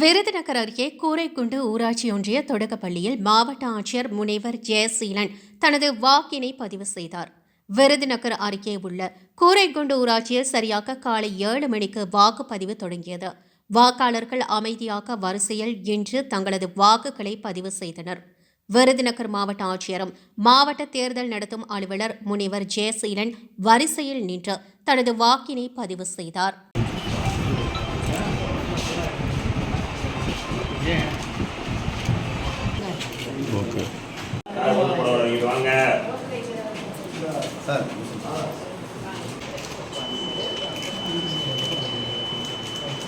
விருதுநகர் அருகே கூரைக்குண்டு ஊராட்சி ஒன்றிய தொடக்கப்பள்ளியில் மாவட்ட ஆட்சியர் முனைவர் ஜெயசீலன் தனது வாக்கினை பதிவு செய்தார். விருதுநகர் அருகே உள்ள கூரைக்குண்டு ஊராட்சியில் சரியாக காலை ஏழு மணிக்கு வாக்குப்பதிவு தொடங்கியது. வாக்காளர்கள் அமைதியாக வரிசையில் இன்று தங்களது வாக்குகளை பதிவு செய்தனர். விருதுநகர் மாவட்ட ஆட்சியரும் மாவட்ட தேர்தல் நடத்தும் அலுவலர் முனைவர் ஜெயசீலன் வரிசையில் நின்று தனது வாக்கினை பதிவு செய்தார். சார்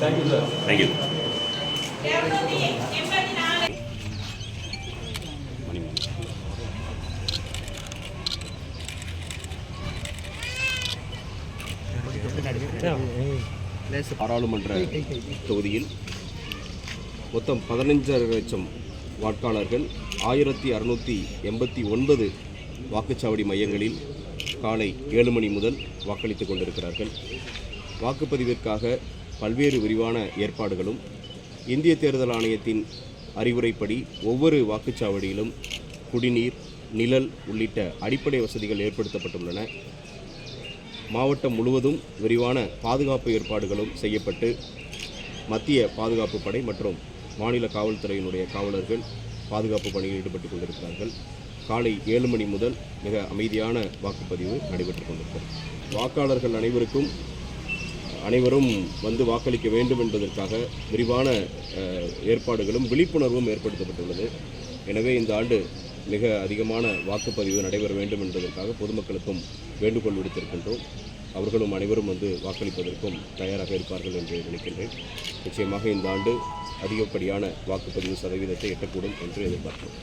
தேங்க்யூ பாராளுமன்ற தொகுதியில் மொத்தம் பதினஞ்சரை லட்சம் வாக்காளர்கள் ஆயிரத்தி அறுநூற்றி எண்பத்தி ஒன்பது வாக்குச்சாவடி மையங்களில் காலை ஏழு மணி முதல் வாக்களித்துக் கொண்டிருக்கிறார்கள். வாக்குப்பதிவிற்காக பல்வேறு விரிவான ஏற்பாடுகளும் இந்திய தேர்தல் ஆணையத்தின் அறிவுரைப்படி ஒவ்வொரு வாக்குச்சாவடியிலும் குடிநீர் நிழல் உள்ளிட்ட அடிப்படை வசதிகள் ஏற்படுத்தப்பட்டுள்ளன. மாவட்டம் முழுவதும் விரிவான பாதுகாப்பு ஏற்பாடுகளும் செய்யப்பட்டு மத்திய பாதுகாப்பு படை மற்றும் மாநில காவல்துறையினுடைய காவலர்கள் பாதுகாப்பு பணியில் ஈடுபட்டு கொண்டிருக்கிறார்கள். காலை ஏழு மணி முதல் மிக அமைதியான வாக்குப்பதிவு நடைபெற்றுக் கொண்டிருக்கிறது. வாக்காளர்கள் அனைவருக்கும் அனைவரும் வந்து வாக்களிக்க வேண்டும் என்பதற்காக விரிவான ஏற்பாடுகளும் விழிப்புணர்வும் ஏற்படுத்தப்பட்டுள்ளது. எனவே இந்த ஆண்டு மிக அதிகமான வாக்குப்பதிவு நடைபெற வேண்டும் என்பதற்காக பொதுமக்களுக்கும் வேண்டுகோள் விடுத்திருக்கின்றோம். அவர்களும் அனைவரும் வந்து வாக்களிப்பதற்கும் தயாராக இருப்பார்கள் என்று நினைக்கின்றேன். நிச்சயமாக இந்த ஆண்டு அதிகப்படியான வாக்குப்பதிவு சதவீதத்தை எட்டக்கூடும் என்று எதிர்பார்க்கிறோம்.